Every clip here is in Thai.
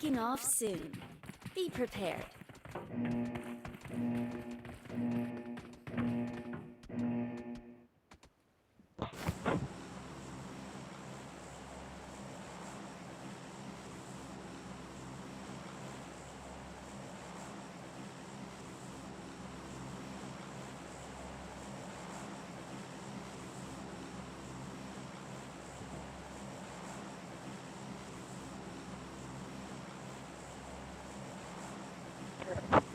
Taking off soon. Be prepared. รั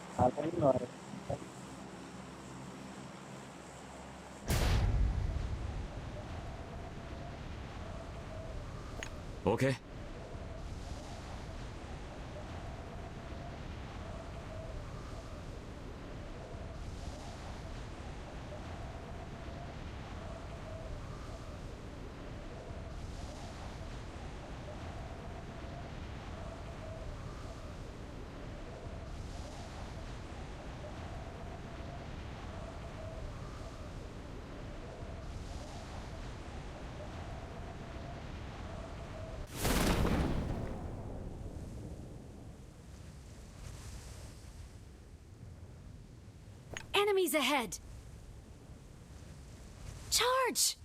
กษาทั้ง Enemies ahead! Charge!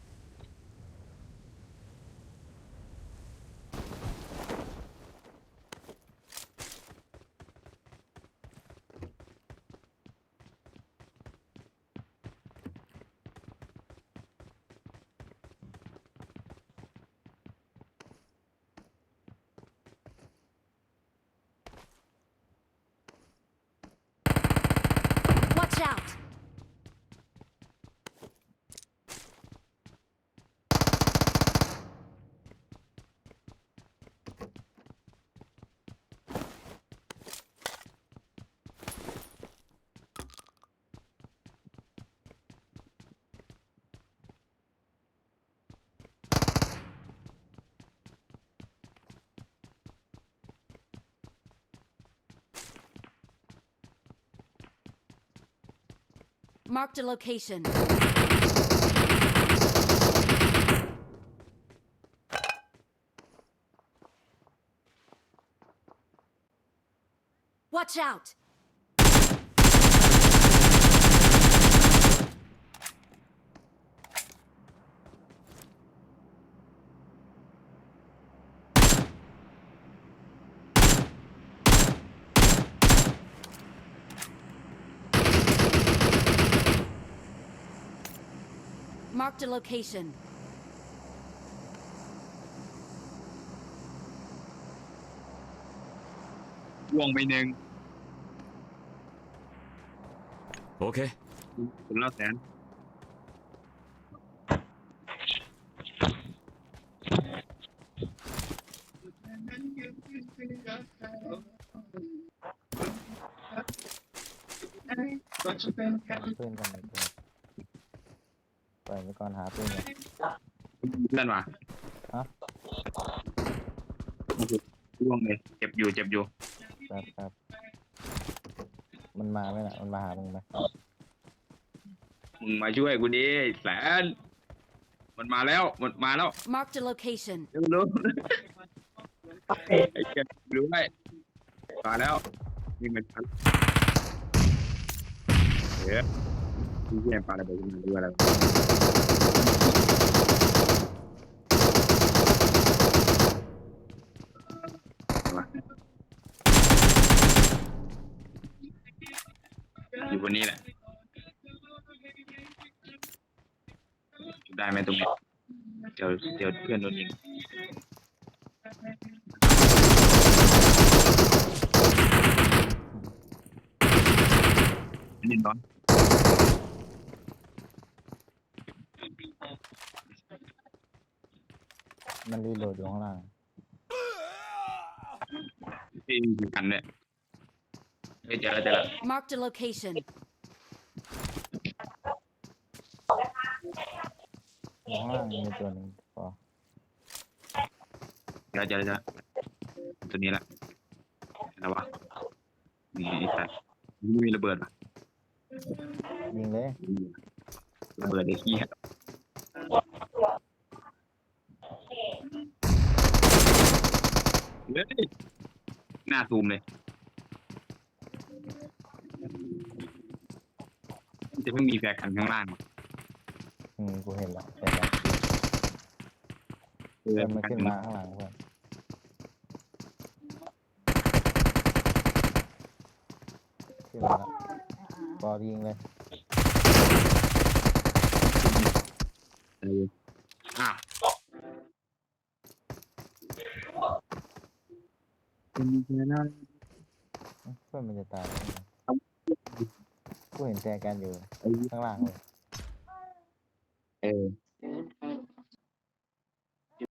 Watch out! Marked a location. Watch out! Marked a location. ล่วงไปหนึ่งโอเคถึงแล้วแสนเพื่อนกันเลย ปล่อยไปก่อนหาเพื่อนกันนั่นว่ะฮะล่วงเลย เจ็บอยู่ เจ็บอยู่ ครับครับมันมาไหมล่ะมันมาหามึงไหมมึงมาช่วยกูดิไอ้แสน มันมาแล้ว มันมาแล้ว Marked a location. เร็วเร็วไอ้เจ็บรู้ไหมมาแล้วนี่มันชันเฮ้ย ที่เหี้ยปลาระเบิดมาดูอะไรวอยู่บนนี้แหละได้ไหมตรงนี้เดี๋ยวเดี๋ยวเพื่อนโดนยิงนินร้อน มันรีโหลดอยู่ข้างล่างที่อยู่กันเนี่ยเฮ้ยเจอแล้วเจอแล้ว Marked a location. อยู่ข้างล่างมีตัวหนึ่งพอเจอแล้วเจอแล้วเจอแล้วตัวนี้แหละแล้ววะนี่ไอ้สัตว์ไม่มีระเบิดอะยิงเลยระเบิดไอ้เหี้ย เฮ้ยหน้าซูมเลยมันจะไม่มีแฟร์กันข้างล่างหรออืมกูเห็นแล้วเห็นแล้วเพื่อนมันขึ้นมาข้างหลังเพื่อนขึ้นมาแล้วบอลยิงเลยอะ เป็นเนื้นเพื่อนมันจะตายกูเห็นแจกันอยู่ข้างล่างเลย เออ